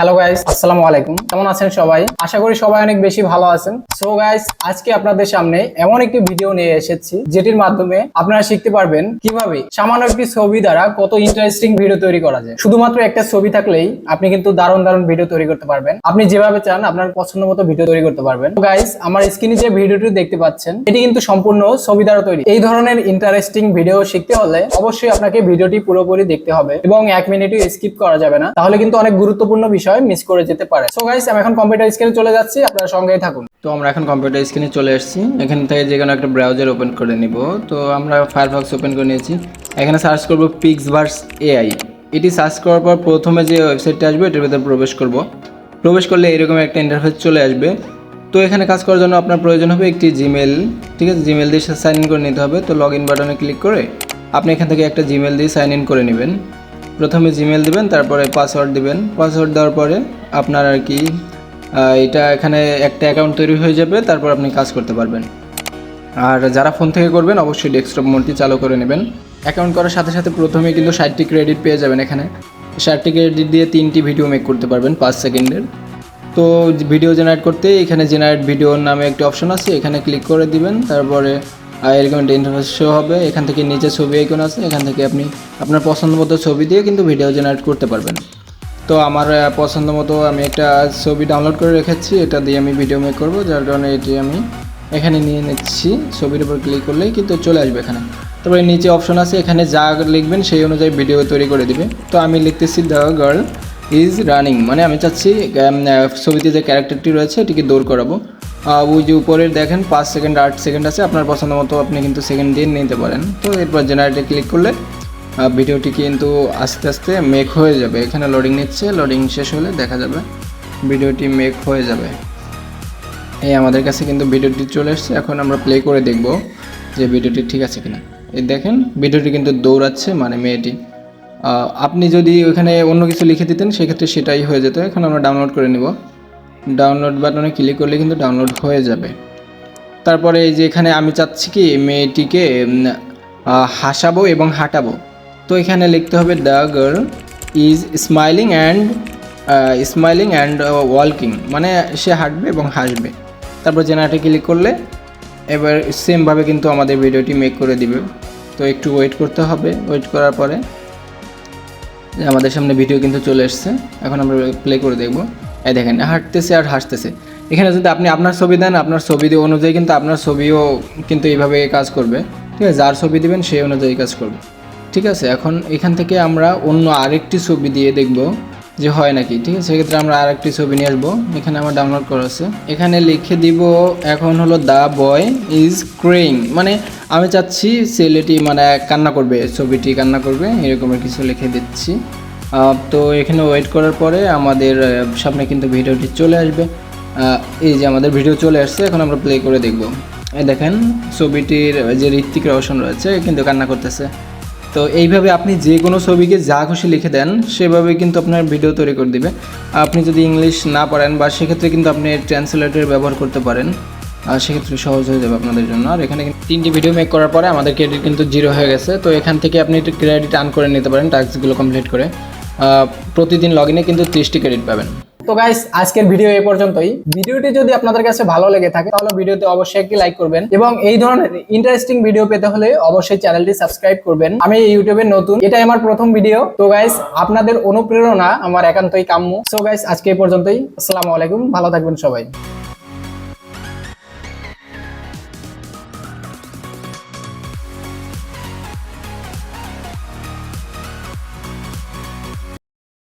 Hello guys আসসালামু আলাইকুম কেমন আছেন সবাই? আশা করি সবাই অনেক বেশি ভালো আছেন। সো গাইস আজকে আপনাদের সামনে এমন একটি ভিডিও নিয়ে এসেছি, যেটির মাধ্যমে আপনারা শিখতে পারবেন কীভাবে সামান্য একটি ছবি দ্বারা কত ইন্টারেস্টিং ভিডিও তৈরি করা যায়। শুধুমাত্র একটা ছবি থাকলেই আপনি কিন্তু দারুণ দারুণ ভিডিও তৈরি করতে পারবেন। আপনি যেভাবে চান, আপনার পছন্দ মতো ভিডিও তৈরি করতে পারবেন। গাইস আমার স্ক্রিনে যে ভিডিওটি দেখতে পাচ্ছেন, এটি কিন্তু সম্পূর্ণ ছবি দ্বারা তৈরি। এই ধরনের ইন্টারেস্টিং ভিডিও শিখতে হলে অবশ্যই আপনাকে ভিডিওটি পুরোপুরি দেখতে হবে এবং এক মিনিটও স্কিপ করা যাবে না। তাহলে কিন্তু অনেক গুরুত্বপূর্ণ বিষয় মিস করে যেতে পারে। সো গাইস আমি এখন কম্পিউটার স্ক্রিনে চলে যাচ্ছি, আপনারা সঙ্গেই থাকুন। তো আমরা এখন কম্পিউটার স্ক্রিনে চলে এসেছি। এখান থেকে যে কোনো একটা ব্রাউজার ওপেন করে নিব। তো আমরা ফায়ারফক্স ওপেন করে নিয়েছি। এখানে সার্চ করব পিক্সভার্স এআই এটি সার্চ করার পর প্রথমে যে ওয়েবসাইটটা আসবে, এটার ভিতরে প্রবেশ করব। প্রবেশ করলে এরকম একটা ইন্টারফেস চলে আসবে। তো এখানে কাজ করার জন্য আপনার প্রয়োজন হবে একটি জিমেল ঠিক আছে? জিমেল দিয়ে সাইন ইন করে নিতে হবে। তো লগ ইন বাটনে ক্লিক করে আপনি এখান থেকে একটা জিমেল দিয়ে সাইন ইন করে নেবেন। প্রথমে জিমেল দিবেন, তারপরে পাসওয়ার্ড দিবেন। পাসওয়ার্ড দেওয়ার পরে আপনার আর কি এটা এখানে একটা অ্যাকাউন্ট তৈরি হয়ে যাবে, তারপর আপনি কাজ করতে পারবেন। আর যারা ফোন থেকে করবেন, অবশ্যই ডেস্কটপ মোডটি চালু করে নেবেন। অ্যাকাউন্ট করার সাথে সাথে প্রথমে কিন্তু ষাটটি ক্রেডিট পেয়ে যাবেন এখানে। ষাটটি ক্রেডিট দিয়ে তিনটি ভিডিও মেক করতে পারবেন পাঁচ সেকেন্ডের। তো ভিডিও জেনারেট করতে এখানে জেনারেট ভিডিও নামে একটি অপশন আছে, এখানে ক্লিক করে দিবেন, তারপরে এরকম একটা ইন্টারফেস শো হবে, এখান থেকে নিচে ছবি আইকন আছে, এখান থেকে আপনি আপনার পছন্দ মতো ছবি দিয়ে কিন্তু ভিডিও জেনারেট করতে পারবেন। তো আমার পছন্দ মতো আমি একটা ছবি ডাউনলোড করে রেখেছি, এটা দিয়ে আমি ভিডিও মেক করব, যার কারণে এটি আমি এখানে নিয়ে নিচ্ছি, ছবির উপর ক্লিক করলেই কিন্তু চলে আসবে এখানে। তারপরে নিচে অপশন আছে, এখানে যা লিখবেন সেই অনুযায়ী ভিডিও তৈরি করে দিবে। তো আমি লিখতেছি দ্য গার্ল ইজ রানিং মানে আমি চাচ্ছি ছবিতে যে ক্যারেক্টারটি রয়েছে, এটিকে দৌড় করাবো। ওই যে উপরে দেখেন, পাঁচ সেকেন্ড আট সেকেন্ড আছে, আপনার পছন্দ মতো আপনি কিন্তু সেকেন্ড দিয়ে নিতে পারেন। তো এরপর জেনারেটে ক্লিক করলে ভিডিওটি কিন্তু আস্তে আস্তে মেক হয়ে যাবে। এখানে লোডিং নিচ্ছে লোডিং শেষ হলে দেখা যাবে ভিডিওটি মেক হয়ে যাবে। এই আমাদের কাছে কিন্তু ভিডিওটি চলে এসেছে। এখন আমরা প্লে করে দেখব যে ভিডিওটি ঠিক আছে কিনা। এই দেখেন ভিডিওটি কিন্তু দৌড়াচ্ছে মানে মেয়েটি। আপনি যদি ওখানে অন্য কিছু লিখে দিতেন, সেক্ষেত্রে সেটাই হয়ে যেত। এখন আমরা ডাউনলোড করে নিব। ডাউনলোড বাটনে ক্লিক করলে কিন্তু ডাউনলোড হয়ে যাবে। তারপরে এই যে এখানে আমি চাচ্ছি কি মেয়েটিকে হাসাবো এবং হাঁটাবো। তো এখানে লিখতে হবে the girl is smiling and smiling and ওয়ালকিং মানে সে হাঁটবে এবং হাসবে। তারপর জেনারেটে ক্লিক করলে এবার সেমভাবে কিন্তু আমাদের ভিডিওটি মেক করে দিবে। তো একটু ওয়েট করতে হবে। ওয়েট করার পরে আমাদের সামনে ভিডিও কিন্তু চলে এসছে। এখন আমরা প্লে করে দেখব। এই দেখেন, হাঁটতেছে আর হাসতেছে। এখানে যদি আপনি আপনার ছবি দেন, আপনার ছবি অনুযায়ী কিন্তু আপনার ছবিও কিন্তু এইভাবে কাজ করবে। ঠিক আছে, যার ছবি দিবেন সেই অনুযায়ী কাজ করবে। ঠিক আছে, এখন এখান থেকে আমরা অন্য আরেকটি ছবি দিয়ে দেখব যে হয় নাকি। ঠিক আছে, সেক্ষেত্রে আমরা আরেকটি ছবি নিয়ে আসব। এখানে আমার ডাউনলোড করা আছে। এখানে লিখে দিব, এখন হলো দ্য বয় ইজ ক্রেইং মানে আমি চাচ্ছি ছেলেটি মানে কান্না করবে, ছবিটি কান্না করবে এরকমের কিছু লিখে দিচ্ছি। তো এখানে ওয়েট করার পরে আমাদের সামনে কিন্তু ভিডিওটি চলে আসবে। এই যে আমাদের ভিডিও চলে আসছে, এখন আমরা প্লে করে দেখব। দেখেন, ছবিটির যে ঋত্বিক রোশন রয়েছে কিন্তু কান্না করতেছে। তো এইভাবে আপনি যে কোনো ছবিকে যা খুশি লিখে দেন, সেভাবে কিন্তু আপনার ভিডিও তৈরি করে দিবে। আপনি যদি ইংলিশ না পারেন, বা সেক্ষেত্রে কিন্তু আপনি ট্রান্সলেটর ব্যবহার করতে পারেন। আর সেক্ষেত্রে সহজ হয়ে যাবে আপনাদের জন্য। আর এখানে তিনটি ভিডিও মেক করার পরে আমাদের ক্রেডিট কিন্তু জিরো হয়ে গেছে। তো এখান থেকে আপনি ক্রেডিট আর্ন করে নিতে পারেন টাস্কগুলো কমপ্লিট করে। প্রতিদিন লগ ইনে কিন্তু ত্রিশটি ক্রেডিট পাবেন। তো গাইস আজকের ভিডিও এই পর্যন্তই। ভিডিওটি যদি আপনাদের কাছে ভালো লেগে থাকে, তাহলে ভিডিওতে অবশ্যই একটি লাইক করবেন এবং এই ধরনের ইন্টারেস্টিং ভিডিও পেতে হলে অবশ্যই চ্যানেলটি সাবস্ক্রাইব করবেন। আমি ইউটিউবে নতুন, এটাই আমার প্রথম ভিডিও তো গাইস আপনাদের অনুপ্রেরণা আমার একান্তই কাম্য। সো গাইস আজকে এই পর্যন্তই। আসসালামু আলাইকুম, ভালো থাকবেন সবাই।